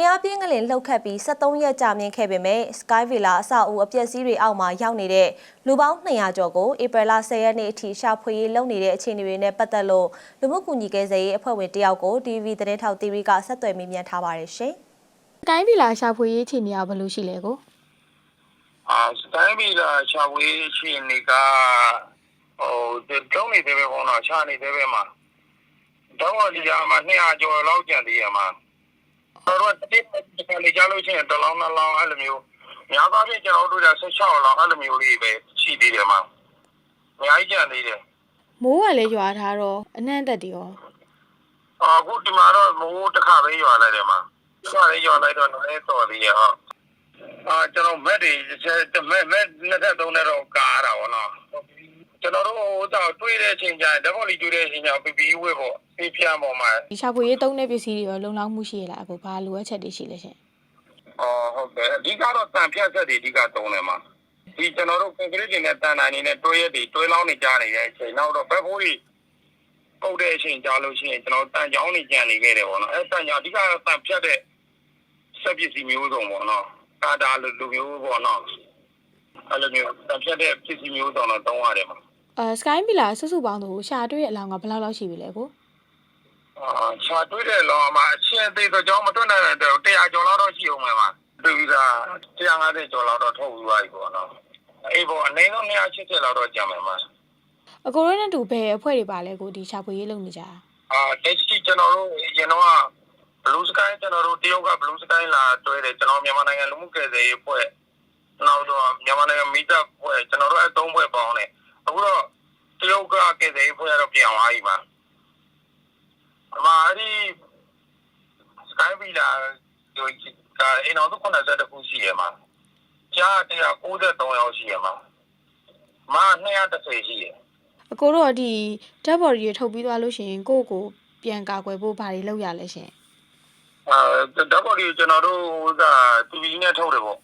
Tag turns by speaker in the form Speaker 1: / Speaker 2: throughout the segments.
Speaker 1: အင်အားပြင်းကလင်လှုပ်ခတ်ပြီး73ရက်ကြာမြင့်ခဲ့ပေမဲ့ Sky Villa အဆောက်အဦအပျက်စီးတွေအောက်မှာရောက်နေတဲ့လူပေါင်း200ကျော်ကိုဧပြီလ10ရက်နေ့အထိရှာဖွေရေးလုပ်နေတဲ့အခြေအနေတွေနဲ့ပတ်သက်လို့လူမှုကူညီကယ်ဆယ်ရေးအဖွဲ့ဝင်တယောက်ကို TV သတင်းထောက် TV ကဆက်သွယ်မေးမြန်းထားပါတယ်ရှင်။
Speaker 2: ကိုင်းဗီလာရှာဖွေရေးအခြေအနေကဘယ်လိုရှိလဲကို
Speaker 3: အာစတိုင်းဗီလာချာဝေးရှင်နေကဟိုတုံးနေသေးပဲပေါ့နော်ချာနေသေးပဲမှာတော့ဝလီယာမှာ200ကျော်လောက်ကျန်သေးရမှာ တော့တိတိကလေးကြားလို့ရှိရင်တလောင်းနှစ်လောင်းအဲ့လိုမျိုးများသောအားဖြင့်ကျွန်တော်တို့က16လောင်းအဲ့လိုမျိုးလေးပဲရှိသေးတယ်မှာအများကြီးကျန်သေးတယ်
Speaker 2: မိုးကလည်းရွာထားတော့အနှံ့သက်တည်ရော
Speaker 3: အခုဒီမှာတော့မိုးတစ်ခါပဲရွာလိုက်တယ်မှာတစ်ခါလေးရွာလိုက်တော့လည်းတော်သေးရဟုတ်အာကျွန်တော်မက်တွေမက်မက်နှစ်သက်သုံးနဲ့တော့ကားတာပေါ့နော်ကျွန်တော်တို့ဟိုတော့တွေးတဲ့အချိန်ကျရင်ဓာတ်ပေါ်လီတွေးတဲ့အချိန်ကျပီပီဝေပေါ့ ပြေးပြပေါ်မှာ
Speaker 2: ဒီရှာဖွေရေးသုံးတဲ့ပစ္စည်းတွေရောလုံလောက်မှုရှိရလားကိုဘာလိုအပ်ချက်တွေရှိလဲရှင်
Speaker 3: အော်ဟုတ်တယ်အဓိကတော့တန်ဖြတ်ဆက်တွေအဓိကသုံးတယ်မှာဒီကျွန်တော်တို့ကွန်ကရစ်တွေနဲ့တန်တိုင်းနေနဲ့တွဲရက်တွေတွဲလောင်းနေကြနေတဲ့အချိန်နောက်တော့ဘက်ဖိုးတွေပုတ်တဲ့အချိန်ကြာလို့ရှိရင်ကျွန်တော်တန်ကြောင်းနေကြံနေခဲ့တယ်ပေါ့နော်အဲတန်ကြောင်အဓိကတော့တန်ဖြတ်တဲ့ဆက်ပစ္စည်းမျိုးစုံပေါ့နော်ကာတာလိုလိုမျိုးပေါ့နော်အဲ့လိုမျိုးတန်ဖြတ်တဲ့ပစ္စည်းမျိုးစုံတော့သုံးရတယ်မှာ
Speaker 2: အဲစကိုင်းဗီလာစုစုပေါင်းတို့ရှာတွေ့တဲ့အလောင်းကဘယ်လောက်လောက်ရှိပြီလဲကို
Speaker 3: အာ ချာတွေးတဲ့လောမှာအချင်းအသေးဆိုကြောင်းမတွက်နိုင်တဲ့100ကျော်လောက်တော့ရှိအောင်မှာတွေ့ပြီးသား150ကျော်လောက်တော့ထုတ်ပြီးသွားပြီပေါ့နော်အေးပေါ့အနေနဲ့180လောက်တော့ကြံမယ်မှာ
Speaker 2: အကိုရိုနဲ့တူဘယ်အဖွဲ့တွေပါလဲကိုဒီရှာဖွေရေးလုပ်နေကြတာ
Speaker 3: အာတက်ရှိကျွန်တော်တို့ကျွန်တော်က Blue Sky ကျွန်တော်တို့တရုတ်က Blue Sky လာတွဲတယ်ကျွန်တော်မြန်မာနိုင်ငံလူမှုကယ်ဆယ်ရေးဖွဲ့နောက်တော့မြန်မာနိုင်ငံမိသားဖွဲ့ကျွန်တော်တို့အသုံးဖွဲ့ပေါင်းတယ်အခုတော့တရုတ်ကကယ်ဆယ်ရေးဖွဲ့ကတော့ပြန်သွားပြီပါအမအဲ့ ဒီ Sky Villa ဒီကအိမ်တော်တို့90တခုရှိရမှာကြား193ရောက်ရှိရမှာမ230ရှိရ
Speaker 2: အကိုတို့ကဒီဓာတ်ဘော်တွေထုတ်ပြီးသွားလို့ရှိရင်ကိုယ့်ကိုပြန်ကာကွယ်ဖို့ဘာတွေလုပ်ရလဲရှင်
Speaker 3: အာဓာတ်ပေါ်ဒီကျွန်တော်တို့ဟိုက TV နဲ့ထုတ်တယ်ပေါ့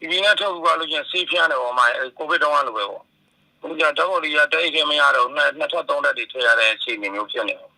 Speaker 3: TV နဲ့ထုတ်ပြီးလို့ချင်းဆေးဖျန်းတယ်ပေါ့မှာကိုဗစ်တုန်းကလိုပဲပေါ့ဘုရားဓာတ်ပေါ်ဒီကတိတ်ခဲမရတော့နှစ်နှစ်ထပ်သုံးထပ်တွေထည့်ရတဲ့အခြေအနေမျိုးဖြစ်နေတယ်